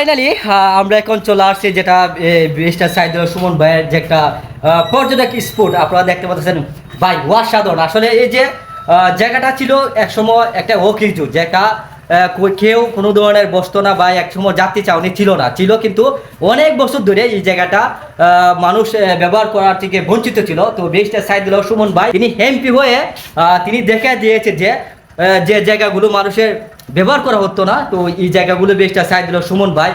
Finally আমরা এখন চলে আসছি যেটা ব্রিজটা সাইড সুমন ভাইয়ের যে একটা পর্যটক স্পট। আপনারা দেখতে পাচ্ছেন, ভাই, অসাধারণ। আসলে এই যে জায়গাটা ছিল একসময় একটা ঐতিহ্য যেটা কেউ কোনো ধরনের বসতো না বা একসময় যাত্রী চাউনি ছিল না। ছিল কিন্তু অনেক বছর ধরে এই জায়গাটা মানুষ ব্যবহার করার থেকে বঞ্চিত ছিল। তো ব্রিজটা সাইড সুমন ভাই, তিনি এমপি হয়ে তিনি দেখে দিয়েছে যে যে জায়গাগুলো মানুষের ব্যবহার করা হতো না তো এই জায়গাগুলো বেশটা সাইড দিল সুমন ভাই।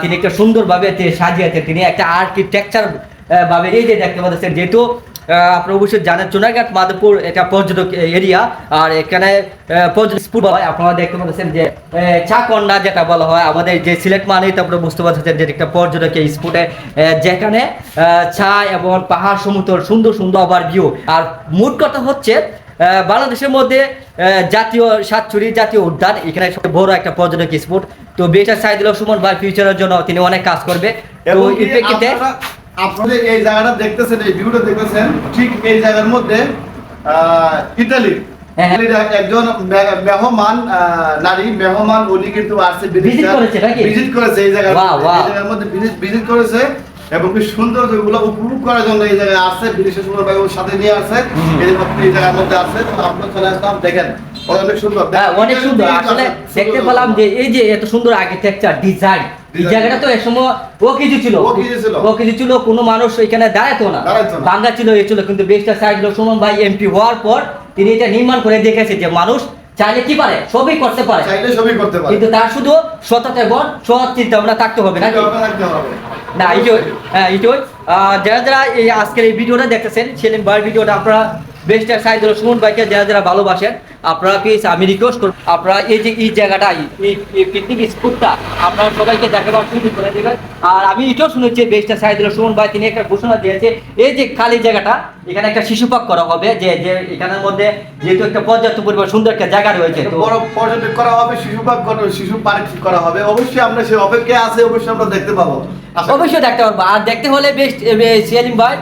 তিনি একটা সুন্দরভাবে সাজিয়েছেন। তিনি একটা আর্কিটেকচার ভাবে এই যে দেখতে পাচ্ছেন যেহেতু আপনারা অবশ্যই জানেন চুনারঘাট মাধবপুর এটা পর্যটক এরিয়া আর এখানে পর্যটক হয়। আপনারা দেখতে পাচ্ছেন যে আহ, চাকন্যা যেটা বলা হয় আমাদের যে সিলেট মানেই তো আপনারা বুঝতে পারছেন যে একটা পর্যটক স্পটে যেখানে চা এবং পাহাড় সমুদ্র সুন্দর সুন্দর আবার ভিউ আর মোট কথা হচ্ছে বাংলাদেশের মধ্যে জাতীয় সাতচুরি জাতীয় উদ্যান এখানে সবচেয়ে বড় একটা পর্যটক স্পট তো বেটা সাইদুল সুমন ভাই ফিউচারের জন্য তিনি অনেক কাজ করবে তো এর প্রেক্ষিতে আপনাদের এই জায়গাটা দেখতেছেন এই ভিউটা দেখতেছেন ঠিক এই জায়গার মধ্যে আহ, ইতালি হ্যাঁ, হ্যাঁ। ইতালির একজন মেহমান নারী মেহমান উনি কিন্তু আসছে? ভিজিট করেছে. এই জায়গার মধ্যে ভিজিট করেছে এবং কি সুন্দর যেগুলো উপভোগ করার জন্য এই জায়গায় আসছে বিদেশের সুন্দর ভাই সাথে নিয়ে হুম। এই জায়গার মধ্যে আসছে তো আপনারা চলে আসলাম দেখেন অনেক সুন্দর। হ্যাঁ, অনেক সুন্দর। আসলে দেখতে পেলাম যে এই যে এত সুন্দর আর্কিটেকচার ডিজাইন এই জায়গাটা তো এক সময় ও কিছু ছিল। ও কিছু ছিল। ও কিছু ছিল কোনো মানুষ এখানে দাঁড়াতো না। ছিল এ ছিল কিন্তু বেশটা সাইড সুমন ভাই এমপি হওয়ার পর তিনি এটা নির্মাণ করে দেখেছে যে মানুষ চাইলে কি পারে? সবই করতে পারে। চাইলে সবই করতে পারে। কিন্তু তার শুধু সততা এবং সৎ চিন্তা ভাবনা থাকতে হবে নাকি? এটা হবে। না এইটাই হ্যাঁ এইটাই আহ, যারা যারা এই আজকের এই ভিডিওটা দেখতেছেন সেলিম ভাইয়ের ভিডিওটা আপনারা বেস্ট সাইদুল সুমন ভাইকে যারা যারা ভালোবাসেন আপনারা প্লিজ আমি রিকোয়েস্ট করব আপনারা এই যে এই জায়গাটা এই পিকনিক স্পটটা আপনারা সবাইকে দেখাবার সুযোগ করে দেবেন আর আমি এটাও শুনেছি সাইদুল সুমন ভাই তিনি একটা ঘোষণা দিয়েছে এই যে খালি জায়গাটা এখানে একটা শিশু পার্ক করা হবে যে যে এখানের মধ্যে যেহেতু একটা পর্যাপ্ত পরিমাণ সুন্দর একটা জায়গা রয়েছে তো বড় পর্যটক করা হবে শিশু পার্ক করা শিশু পার্ক করা হবে। অবশ্যই আমরা সে অপেক্ষায় আছে অবশ্যই আমরা দেখতে পাবো। অবশ্যই দেখতে পারব আর দেখতে হলে বেস্ট সেলিম ভাই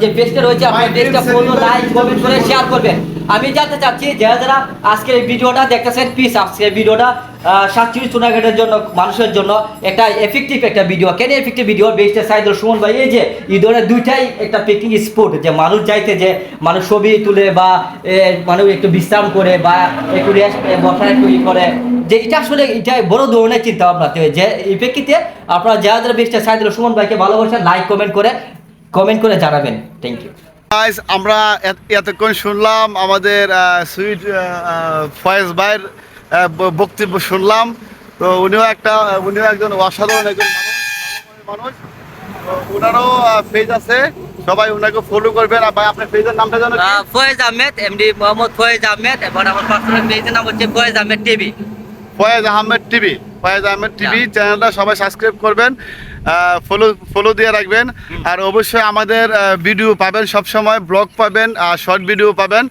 যে পেজটা রয়েছে আপনার My পেজটা ফলো লাইক কমেন্ট করে শেয়ার করবেন। আমি জানতে চাচ্ছি যারা যারা আজকের এই ভিডিওটা দেখতেছেন প্লিজ আজকের ভিডিওটা। সাতচল্লিশ চুনাঘাটের জন্য মানুষের জন্য একটা এফেক্টিভ একটা ভিডিও কেন এফেক্টিভ ভিডিও বেস্টের সাইদুল সুমন ভাই এই যে এই ধরনের দুইটাই একটা পিকনিক স্পট যে মানুষ যাইতে যে মানুষ ছবি তুলে বা মানুষ একটু বিশ্রাম করে বা একটু রেস্ট বসার একটু করে। যে এটা আসলে এটা বড় ধরনের চিন্তা ভাবনা তো যে এই প্রেক্ষিতে আপনারা যারা যারা বেস্টের সাইদুল সুমন ভাইকে ভালোবাসেন লাইক কমেন্ট করে কমেন্ট করে জানাবেন। থ্যাংক ইউ Guys, আমরা এত- এতক্ষণ শুনলাম আমাদের সুইট ফয়েজ ভাইয়ের বক্তব্য শুনলাম। তো উনিও একটা উনিও একজন অসাধারণ একজন মানুষ ওনারও পেজ আছে। সবাই ওনাকে ফলো করবেন আর ভাই আপনার পেজের নামটা জানো কি? ফয়েজ আহমেদ এমডি মোহাম্মদ ফয়েজ আহমেদ। এবং আমার পার্সোনাল পেজের নাম হচ্ছে Faiz Ahmed TV Faiz Ahmed TV Faiz Ahmed TV চ্যানেলটা সবাই সাবস্ক্রাইব করবেন ফলো ফলো দিয়ে রাখবেন। আর অবশ্যই আমাদের ভিডিও পাবেন সব সময় ব্লগ পাবেন আর শর্ট ভিডিও পাবেন.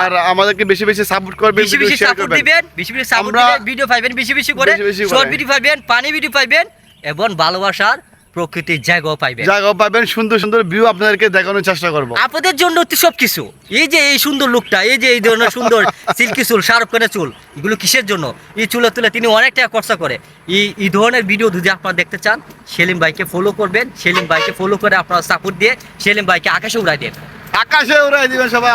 আর আমাদেরকে বেশি বেশি সাপোর্ট করবেন বেশি বেশি সাপোর্ট দিবেন বেশি বেশি সাপোর্ট দিবেন ভিডিও পাবেন বেশি বেশি করে। শর্ট ভিডিও পাবেন পানি ভিডিও পাবেন এবং ভালোবাসার প্রকৃতির জায়গাও পাইবেন। জায়গা পাবেন সুন্দর সুন্দর ভিউ আপনাদেরকে দেখানোর চেষ্টা করব। আপনাদের জন্য তো সব কিছু। এই যে এই সুন্দর লুকটা এই যে এই ধরনের সুন্দর সিল্কি চুল শাহরুখ খানের চুল এগুলো কিসের জন্য? এই চুলে তুলে তিনি অনেক টাকা খরচা করে। এই এই ধরনের ভিডিও যদি আপনারা দেখতে চান সেলিম ভাইকে ফলো করবেন সেলিম ভাইকে ফলো করে আপনারা সাপোর্ট দিয়ে সেলিম ভাইকে আকাশে উড়াই দেন আকাশে উড়াই দিবেন সবাই।